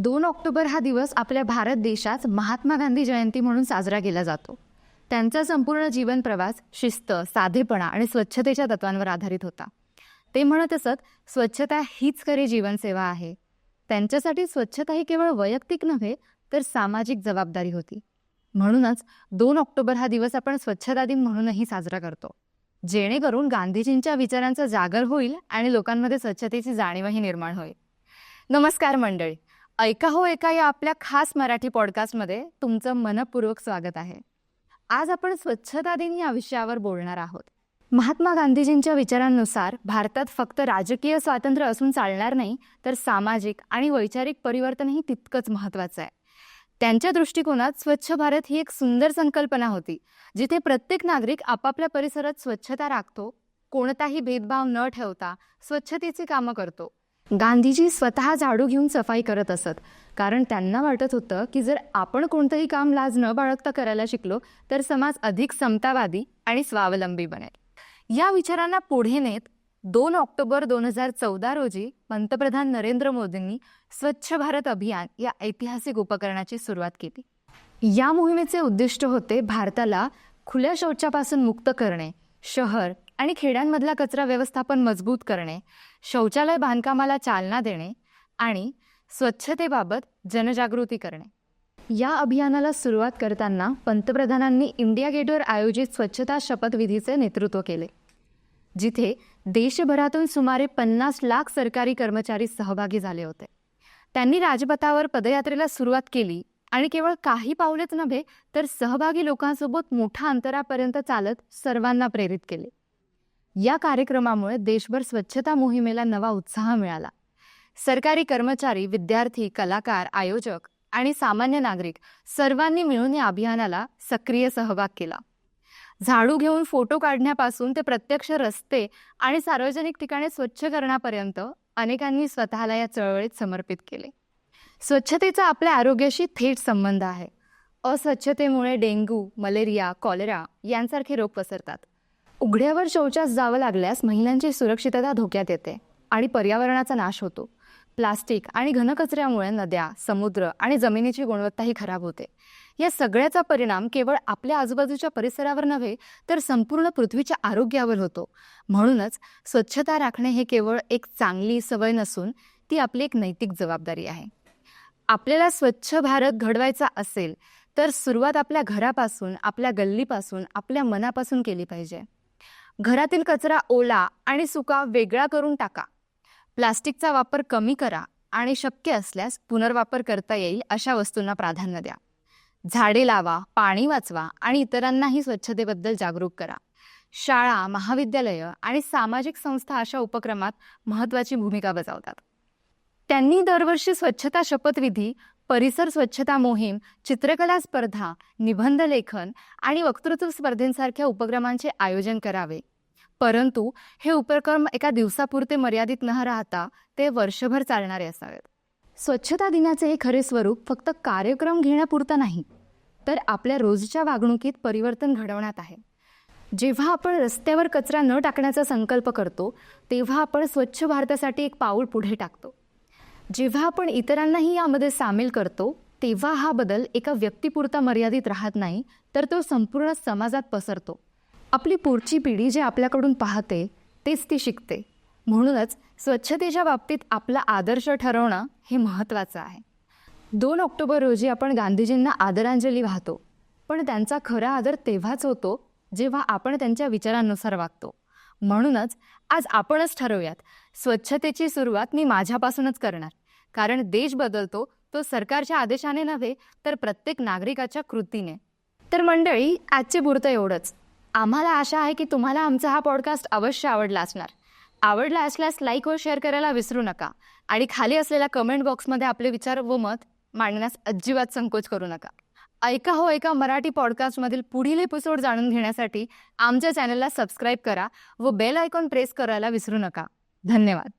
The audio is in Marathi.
दोन ऑक्टोबर हा दिवस आपल्या भारत देशात महात्मा गांधी जयंती म्हणून साजरा केला जातो. त्यांचा संपूर्ण जीवन प्रवास शिस्त साधेपणा आणि स्वच्छतेच्या तत्वांवर आधारित होता. ते म्हणत असत स्वच्छता हीच खरी जीवनसेवा आहे. त्यांच्यासाठी स्वच्छता ही केवळ वैयक्तिक नव्हे तर सामाजिक जबाबदारी होती. म्हणूनच दोन ऑक्टोबर हा दिवस आपण स्वच्छता दिन म्हणूनही साजरा करतो. जेणेकरून गांधीजींच्या विचारांचा जागर होईल आणि लोकांमध्ये स्वच्छतेची जाणीवही निर्माण होईल. नमस्कार मंडळी. ऐका हो ऐका या आपल्या खास मराठी पॉडकास्टमध्ये तुमचं मनपूर्वक स्वागत आहे. आज आपण स्वच्छता दिन या विषयावर बोलणार आहोत. महात्मा गांधीजींच्या विचारांनुसार भारतात फक्त राजकीय स्वातंत्र्य असून चालणार नाही तर सामाजिक आणि वैचारिक परिवर्तनही तितकंच महत्त्वाचं आहे. त्यांच्या दृष्टिकोनात स्वच्छ भारत ही एक सुंदर संकल्पना होती जिथे प्रत्येक नागरिक आपापल्या परिसरात स्वच्छता राखतो कोणताही भेदभाव न ठेवता स्वच्छतेची कामं करतो. गांधीजी स्वतः झाडू घेऊन सफाई करत असत. कारण त्यांना वाटत होतं की जर आपण कोणतंही काम लाज न बाळगता करायला शिकलो तर समाज अधिक समतावादी आणि स्वावलंबी बनेल. या विचारांना पुढे नेत दोन ऑक्टोबर दोन हजार चौदा रोजी पंतप्रधान नरेंद्र मोदींनी स्वच्छ भारत अभियान या ऐतिहासिक उपकरणाची सुरुवात केली. या मोहिमेचे उद्दिष्ट होते भारताला खुल्या शौचापासून मुक्त करणे शहर आणि खेड्यांमधला कचरा व्यवस्थापन मजबूत करणे शौचालय बांधकामाला चालना देणे आणि स्वच्छतेबाबत जनजागृती करणे. या अभियानाला सुरुवात करताना पंतप्रधानांनी इंडिया गेटवर आयोजित स्वच्छता शपथविधीचे नेतृत्व केले जिथे देशभरातून सुमारे पन्नास लाख सरकारी कर्मचारी सहभागी झाले होते. त्यांनी राजपथावर पदयात्रेला सुरुवात केली आणि केवळ काही पावलेच नव्हे तर सहभागी लोकांसोबत मोठ्या अंतरापर्यंत चालत सर्वांना प्रेरित केले. या कार्यक्रमामुळे देशभर स्वच्छता मोहिमेला नवा उत्साह मिळाला. सरकारी कर्मचारी विद्यार्थी कलाकार आयोजक आणि सामान्य नागरिक सर्वांनी मिळून या अभियानाला सक्रिय सहभाग केला. झाडू घेऊन फोटो काढण्यापासून ते प्रत्यक्ष रस्ते आणि सार्वजनिक ठिकाणे स्वच्छ करण्यापर्यंत अनेकांनी स्वतःला या चळवळीत समर्पित केले. स्वच्छतेचा आपल्या आरोग्याशी थेट संबंध आहे. अस्वच्छतेमुळे डेंग्यू मलेरिया कॉलेरा यांसारखे रोग पसरतात. उघड्यावर शौचास जावं लागल्यास महिलांची सुरक्षितता धोक्यात येते आणि पर्यावरणाचा नाश होतो. प्लास्टिक आणि घनकचऱ्यामुळे नद्या समुद्र आणि जमिनीची गुणवत्ताही खराब होते. या सगळ्याचा परिणाम केवळ आपल्या आजूबाजूच्या परिसरावर नव्हे तर संपूर्ण पृथ्वीच्या आरोग्यावर होतो. म्हणूनच स्वच्छता राखणे हे केवळ एक चांगली सवय नसून ती आपली एक नैतिक जबाबदारी आहे. आपल्याला स्वच्छ भारत घडवायचा असेल तर सुरुवात आपल्या घरापासून आपल्या गल्लीपासून आपल्या मनापासून केली पाहिजे. घरातील कचरा ओला आणि सुका वेगळा करून टाका. प्लास्टिकचा वापर कमी करा आणि शक्य असल्यास पुनर्वापर करता येईल अशा वस्तूंना प्राधान्य द्या. झाडे लावा पाणी वाचवा आणि इतरांनाही स्वच्छतेबद्दल जागरूक करा. शाळा महाविद्यालयं आणि सामाजिक संस्था अशा उपक्रमात महत्त्वाची भूमिका बजावतात. त्यांनी दरवर्षी स्वच्छता शपथविधी परिसर स्वच्छता मोहीम चित्रकला स्पर्धा निबंध लेखन आणि वक्तृत्व स्पर्धेंसारख्या उपक्रमांचे आयोजन करावे. परंतु हे उपक्रम एका दिवसापुरते मर्यादित न राहता ते वर्षभर चालणारे असावेत. स्वच्छता दिनाचे हे खरे स्वरूप फक्त कार्यक्रम घेण्यापुरतं नाही तर आपल्या रोजच्या वागणुकीत परिवर्तन घडवण्यात आहे. जेव्हा आपण रस्त्यावर कचरा न टाकण्याचा संकल्प करतो तेव्हा आपण स्वच्छ भारतासाठी एक पाऊल पुढे टाकतो. जेव्हा आपण इतरांनाही यामध्ये सामील करतो तेव्हा हा बदल एका व्यक्तीपुरता मर्यादित राहत नाही तर तो संपूर्ण समाजात पसरतो. आपली पुढची पिढी जे आपल्याकडून पाहते तेच ती शिकते. म्हणूनच स्वच्छतेच्या बाबतीत आपला आदर्श ठरवणं हे महत्त्वाचं आहे. दोन ऑक्टोबर रोजी आपण गांधीजींना आदरांजली वाहतो. पण त्यांचा खरा आदर तेव्हाच होतो जेव्हा आपण त्यांच्या विचारांनुसार वागतो. म्हणूनच आज आपणच ठरवूयात स्वच्छतेची सुरुवात मी माझ्यापासूनच करणार. कारण देश बदलतो तो सरकारच्या आदेशाने नव्हे तर प्रत्येक नागरिकाच्या कृतीने. तर मंडळी आजचे पुरतं एवढंच. आम्हाला आशा आहे की तुम्हाला आमचा हा पॉडकास्ट अवश्य आवडला असणार. आवडला असल्यास लाईक व शेअर करायला विसरू नका आणि खाली असलेल्या कमेंट बॉक्समध्ये आपले विचार व मत मांडण्यास अजिबात संकोच करू नका. ऐका हो ऐका मराठी पॉडकास्टमधील पुढील एपिसोड जाणून घेण्यासाठी आमच्या चॅनलला सबस्क्राईब करा व बेल आयकॉन प्रेस करायला विसरू नका. धन्यवाद.